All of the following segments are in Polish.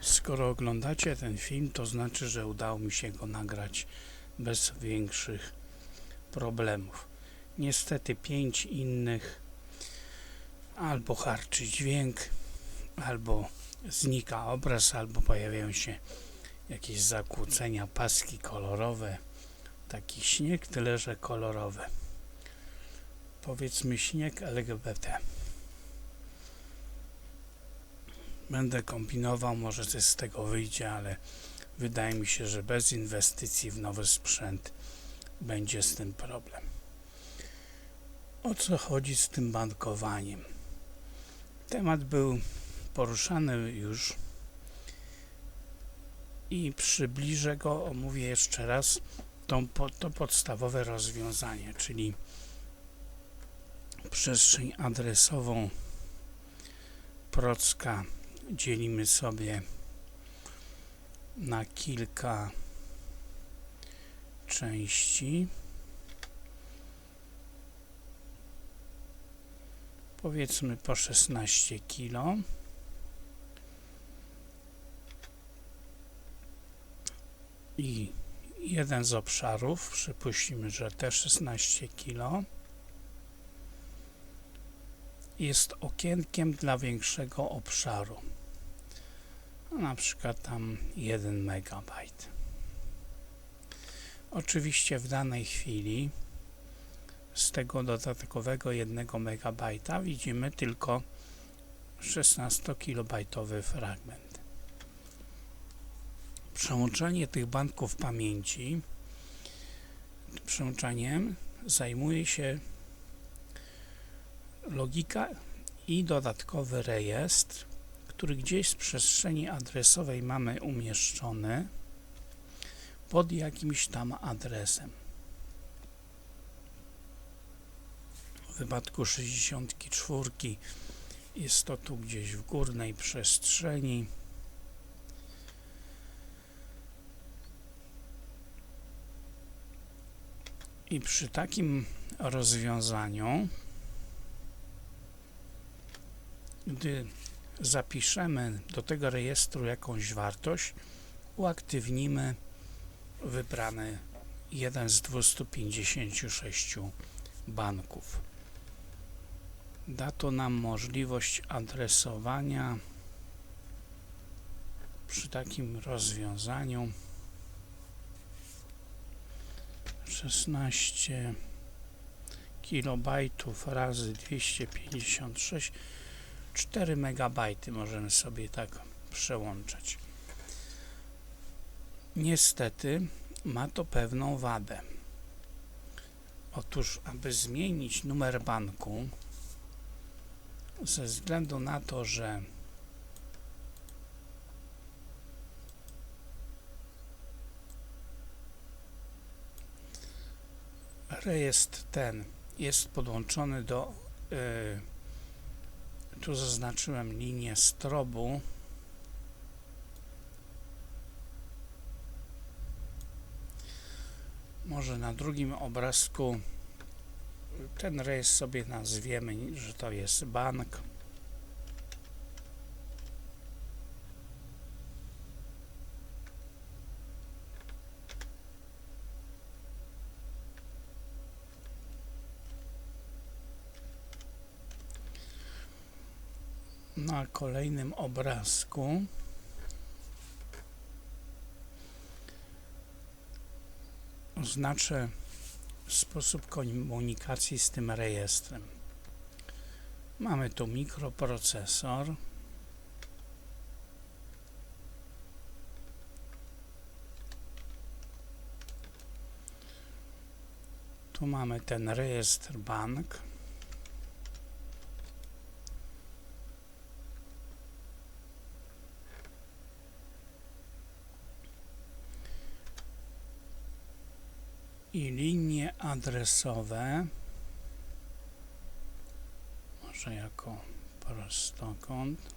Skoro oglądacie ten film, to znaczy, że udało mi się go nagrać bez większych problemów. Niestety pięć innych albo harczy dźwięk, albo znika obraz, albo pojawiają się jakieś zakłócenia, paski kolorowe. Taki śnieg, tyle że kolorowy. Powiedzmy śnieg LGBT. Będę kombinował, może coś z tego wyjdzie, ale wydaje mi się, że bez inwestycji w nowy sprzęt będzie z tym problem. O co chodzi z tym bankowaniem? Temat był poruszany już i przybliżę go, omówię jeszcze raz tą, to podstawowe rozwiązanie, czyli przestrzeń adresową Procka dzielimy sobie na kilka części. Powiedzmy po 16 kilo. I jeden z obszarów, przypuśćmy, że te 16 kilo jest okienkiem dla większego obszaru. Na przykład tam 1 megabajt. Oczywiście w danej chwili z tego dodatkowego 1 megabajta widzimy tylko 16-kilobajtowy fragment. Przełączanie tych banków pamięci przełączaniem zajmuje się logika i dodatkowy rejestr, który gdzieś w przestrzeni adresowej mamy umieszczony pod jakimś tam adresem. W wypadku 64 jest to tu gdzieś w górnej przestrzeni. I przy takim rozwiązaniu gdy zapiszemy do tego rejestru jakąś wartość, uaktywnimy wybrany jeden z 256 banków. Da to nam możliwość adresowania przy takim rozwiązaniu 16 kilobajtów razy 256 4 megabajty możemy sobie tak przełączać. Niestety ma to pewną wadę. Otóż, aby zmienić numer banku, ze względu na to, że rejestr ten jest podłączony do yy, tu zaznaczyłem linię strobu. Może na drugim obrazku ten rejestr sobie nazwiemy, że to jest bank. Na kolejnym obrazku oznaczę sposób komunikacji z tym rejestrem. Mamy tu mikroprocesor. Tu mamy ten rejestr bank. I linie adresowe. Może jako prostokąt.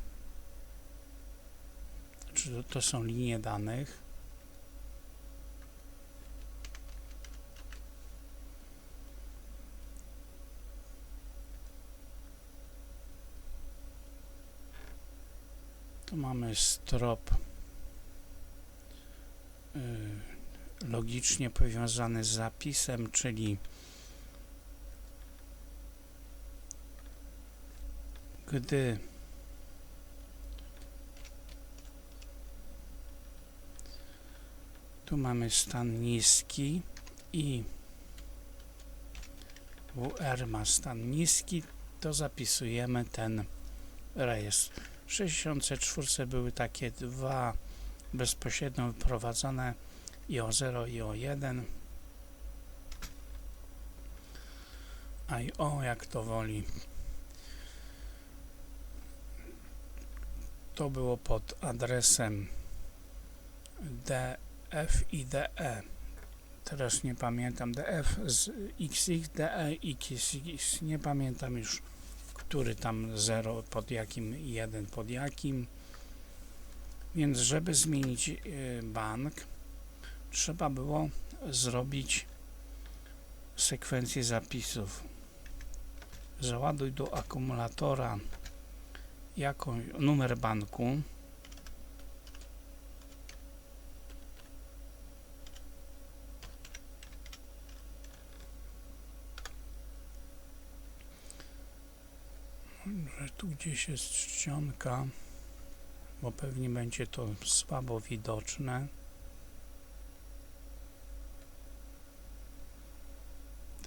Czy to, to są linie danych? Tu mamy strop y, logicznie powiązany z zapisem, czyli gdy tu mamy stan niski i WR ma stan niski, to zapisujemy ten rejestr. W 64 były takie dwa bezpośrednio wyprowadzone IO0 i IO1 a i o jak to woli. To było pod adresem DF i DE teraz nie pamiętam. DF z XX, DE XX nie pamiętam już który tam 0 pod jakim 1 pod jakim. Więc żeby zmienić y, bank trzeba było zrobić sekwencję zapisów. Załaduj do akumulatora jaką, numer banku. Że tu gdzieś jest czcionka bo pewnie będzie to słabo widoczne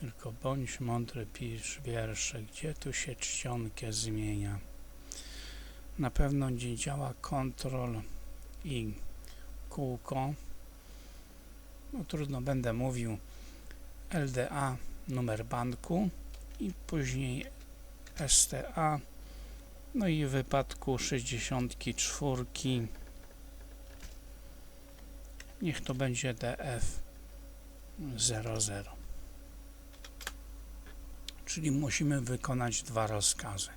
tylko bądź mądry pisz wiersze gdzie tu się czcionkę zmienia. Na pewno nie działa kontrol i kółko. No trudno będę mówił. LDA numer banku i później STA no i w wypadku 64 niech to będzie DF 00 czyli musimy wykonać dwa rozkazy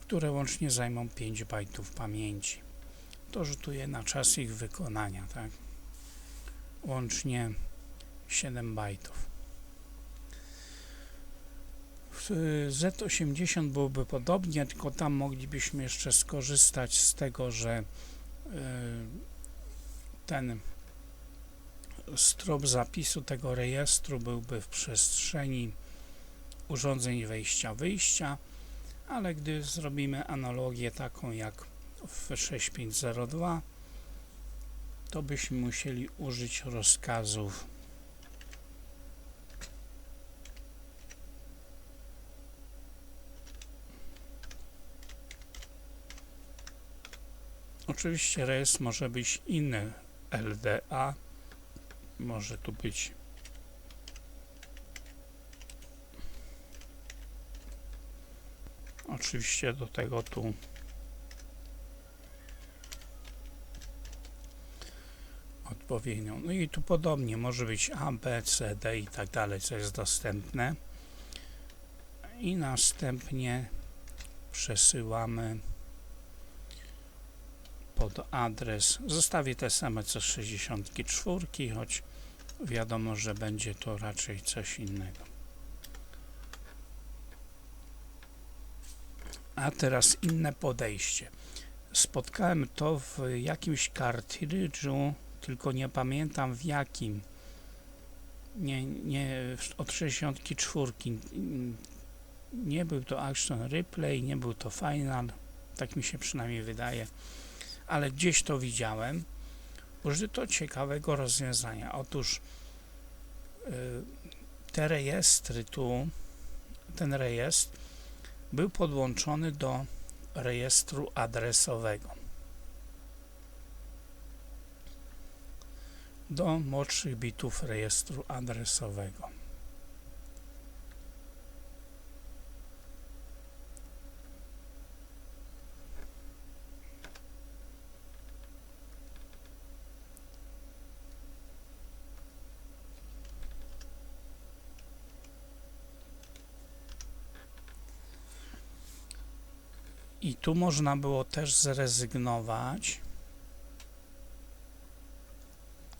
które łącznie zajmą 5 bajtów pamięci. To rzutuje na czas ich wykonania tak? Łącznie 7 bajtów. W Z80 byłoby podobnie, tylko tam moglibyśmy jeszcze skorzystać z tego, że y, ten strop zapisu tego rejestru byłby w przestrzeni urządzeń wejścia-wyjścia, ale gdy zrobimy analogię taką jak w 6502, to byśmy musieli użyć rozkazów. Oczywiście rejestr może być inny LDA, może tu być oczywiście do tego tu odpowiednią. No i tu podobnie może być A, B, C, D i tak dalej, co jest dostępne. I następnie przesyłamy pod adres. Zostawię te same co 64, choć wiadomo, że będzie to raczej coś innego. A teraz inne podejście. Spotkałem to w jakimś kartridżu, tylko nie pamiętam w jakim. Nie, nie od 64. Nie był to Action Replay, nie był to Final. Tak mi się przynajmniej wydaje ale gdzieś to widziałem, użyto ciekawego rozwiązania. Otóż y, te rejestry tu, ten rejestr był podłączony do rejestru adresowego. Do młodszych bitów rejestru adresowego. I tu można było też zrezygnować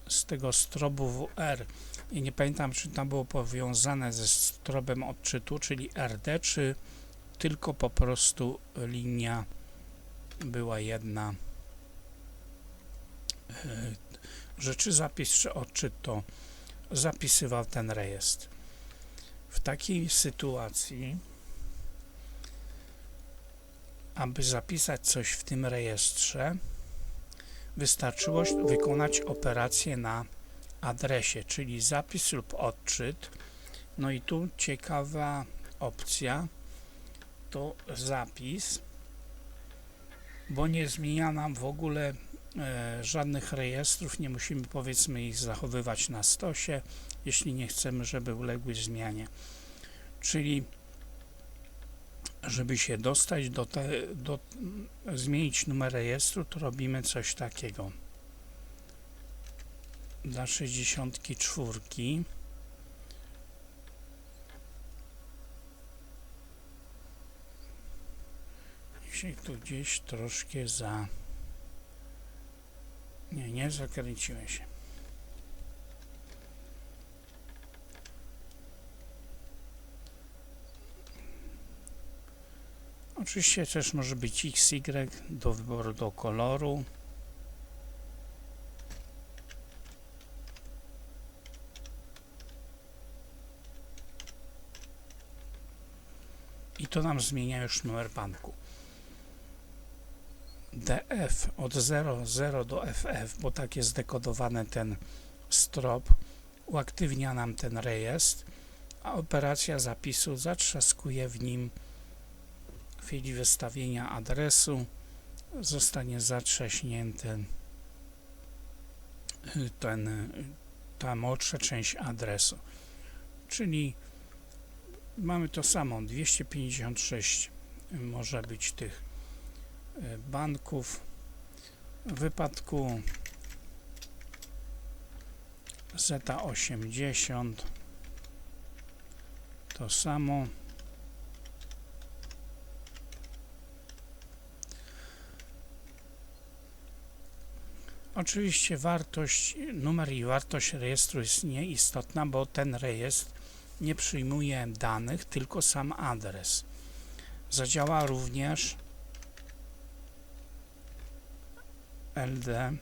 z tego strobu WR. I nie pamiętam, czy tam było powiązane ze strobem odczytu, czyli RD, czy tylko po prostu linia była jedna e, że czy zapis, czy odczyt to zapisywał ten rejestr. W takiej sytuacji, aby zapisać coś w tym rejestrze, wystarczyło wykonać operację na adresie, czyli zapis lub odczyt. No i tu ciekawa opcja to zapis, bo nie zmienia nam w ogóle e, żadnych rejestrów, nie musimy powiedzmy ich zachowywać na stosie, jeśli nie chcemy, żeby uległy zmianie. Czyli żeby się dostać do, te, do zmienić numer rejestru, to robimy coś takiego. Dla 64 się tu gdzieś troszkę za nie, nie zakręciłem się. Oczywiście też może być XY do wyboru do koloru. I to nam zmienia już numer banku. DF od 00 do FF, bo tak jest dekodowany ten strop, uaktywnia nam ten rejestr, a operacja zapisu zatrzaskuje w nim w chwili wystawienia adresu zostanie zatrzaśnięty ten, ta młodsza część adresu. Czyli mamy to samo, 256 może być tych e, banków. W wypadku Z80 to samo. Oczywiście wartość, numer i wartość rejestru jest nieistotna, bo ten rejestr nie przyjmuje danych, tylko sam adres. Zadziała również LD,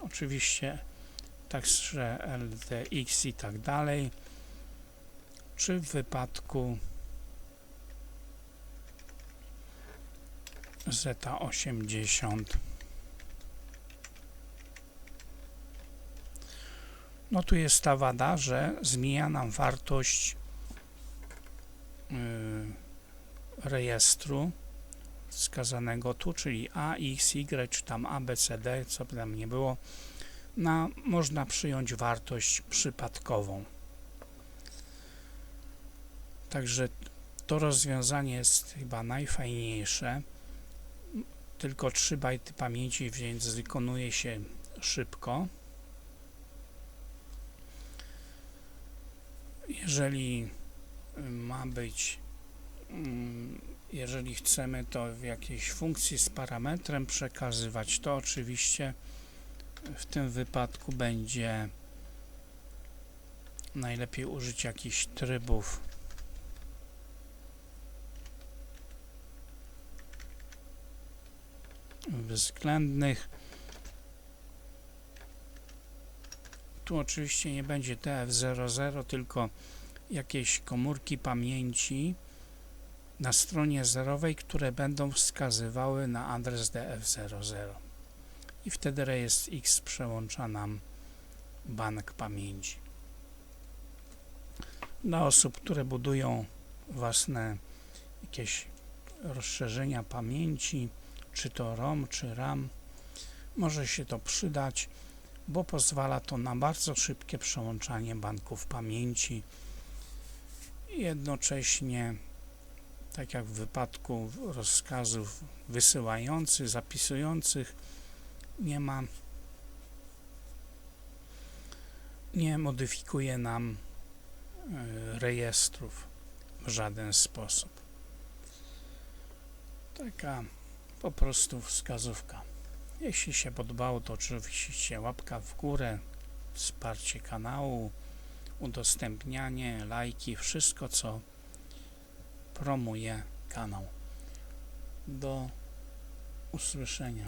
oczywiście także LDX i tak dalej, czy w wypadku Z80 No tu jest ta wada, że zmienia nam wartość yy, rejestru wskazanego tu, czyli A, X, Y, czy tam A, B, C, D, co by tam nie było, na, można przyjąć wartość przypadkową. Także to rozwiązanie jest chyba najfajniejsze. Tylko 3 bajty pamięci, więc wykonuje się szybko. Jeżeli y, ma być mm, jeżeli chcemy to w jakiejś funkcji z parametrem przekazywać, to oczywiście w tym wypadku będzie najlepiej użyć jakichś trybów. Względnych Tu oczywiście nie będzie TF00, tylko jakieś komórki pamięci na stronie zerowej, które będą wskazywały na adres DF00. I wtedy rejestr X przełącza nam bank pamięci. Dla osób, które budują własne jakieś rozszerzenia pamięci, czy to ROM, czy RAM, może się to przydać bo pozwala to na bardzo szybkie przełączanie banków pamięci. Jednocześnie, tak jak w wypadku rozkazów wysyłających, zapisujących, nie ma nie modyfikuje nam e, rejestrów w żaden sposób. Taka po prostu wskazówka. Jeśli się podobało, to oczywiście łapka w górę, wsparcie kanału, udostępnianie, lajki, wszystko co promuje kanał. Do usłyszenia.